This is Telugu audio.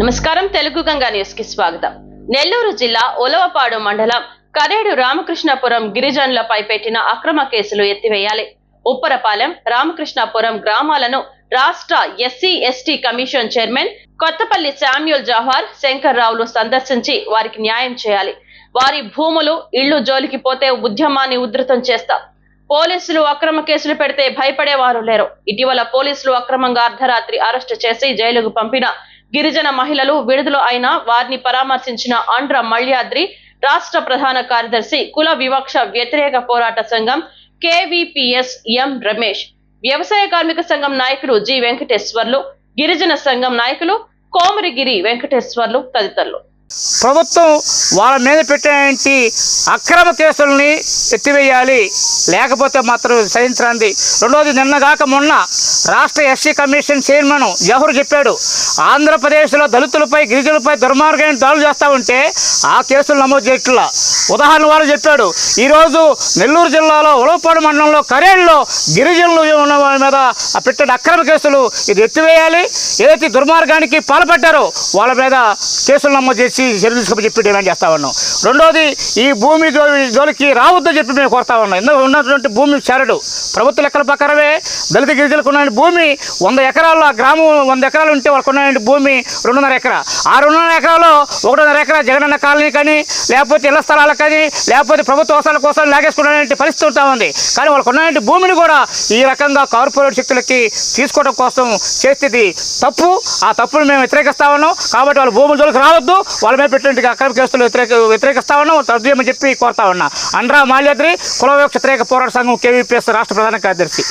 నమస్కారం తెలుగు గంగా న్యూస్కి స్వాగతం. నెల్లూరు జిల్లా ఉలవపాడు మండలం కరేడు రామకృష్ణపురం గిరిజనులపై పెట్టిన అక్రమ కేసులు ఎత్తివేయాలి. ఉప్పరపాలెం రామకృష్ణపురం గ్రామాలను రాష్ట్ర SC ST commission chairman Kothapalli Samuel Jawahar Shankar రావులు సందర్శించి వారికి న్యాయం చేయాలి. వారి భూములు ఇళ్ళు జోలికి పోతే ఉద్యమాన్ని ఉధృతం చేస్తాం. పోలీసులు అక్రమ కేసులు పెడితే భయపడేవారు లేరు. ఇటీవల పోలీసులు అక్రమంగా అర్ధరాత్రి అరెస్టు చేసి జైలుకు పంపిన గిరిజన మహిళలు విడుదల అయిన వారిని పరామర్శించిన ఆంధ్ర మల్యాద్రి రాష్ట్ర ప్రధాన కార్యదర్శి కుల వివక్ష వ్యతిరేక పోరాట సంఘం కేవీపీఎస్ ఎం రమేష్ వ్యవసాయ కార్మిక సంఘం నాయకులు జి వెంకటేశ్వర్లు గిరిజన సంఘం నాయకులు కోమరిగిరి వెంకటేశ్వర్లు తదితరులు. ప్రభుత్వం వాళ్ళ మీద పెట్టినటువంటి అక్రమ కేసుల్ని ఎత్తివేయాలి. లేకపోతే మాత్రం సహించరండి రెండోది నిన్నగాక మొన్న రాష్ట్ర ఎస్సీ కమిషన్ చైర్మన్ జవహర్ చెప్పాడు. ఆంధ్రప్రదేశ్లో దళితులపై గిరిజనులపై దుర్మార్గమైన దాడులు చేస్తూ ఉంటే ఆ కేసులు నమోదు చేయట్లా. ఉదాహరణ వారు చెప్పాడు ఈరోజు నెల్లూరు జిల్లాలో ఉలవపాడు మండలంలో కరేళ్ళలో గిరిజనులు ఉన్న వారి మీద ఆ పెట్టిన అక్రమ కేసులు ఇది ఎత్తివేయాలి. ఏదైతే దుర్మార్గానికి పాల్పడ్డారో వాళ్ళ మీద కేసులు నమోదు చేసి చర్యలు తీసుకోమని చెప్పి డిమాండ్ చేస్తా ఉన్నాం. రెండోది ఈ భూమి జోలికి రావద్దని చెప్పి మేము కోరుతా ఉన్నాం. ఇందులో ఉన్నటువంటి భూమి చెరడు ప్రభుత్వ లెక్కల ప్రకారమే దళిత గిరిజనులకు ఉన్న భూమి వంద ఎకరాల్లో ఆ గ్రామం వంద ఎకరాలు ఉంటే వాళ్ళకు ఉన్న భూమి రెండున్నర ఎకరా. ఆ రెండున్నర ఎకరాలో ఒకటిన్నర ఎకరా జగనన్న కాలనీ కానీ లేకపోతే ఇళ్ళ స్థలాల కానీ లేకపోతే ప్రభుత్వ అవసరాల కోసం లాగేసుకున్నటువంటి పరిస్థితి ఉంటా ఉంది. కానీ వాళ్ళకు ఉన్నటువంటి భూమిని కూడా ఈ రకంగా కార్పొరేట్ శక్తులకి తీసుకోవడం కోసం చేసేది తప్పు. ఆ తప్పును మేము వ్యతిరేకిస్తా ఉన్నాం. కాబట్టి వాళ్ళ భూముల జోలికి రావద్దు. వాళ్ళ మీద అక్రమ కేసులు వ్యతిరేక వ్యతిరేకిస్తా ఉన్నాం తద్దేమని చెప్పి కోరుతా ఉన్నా. అండ్రా మాల్యాద్రి కుల వ్యతిరేక పోరాట సంఘం కేవీపీఎస్ రాష్ట్ర ప్రధాన కార్యదర్శి.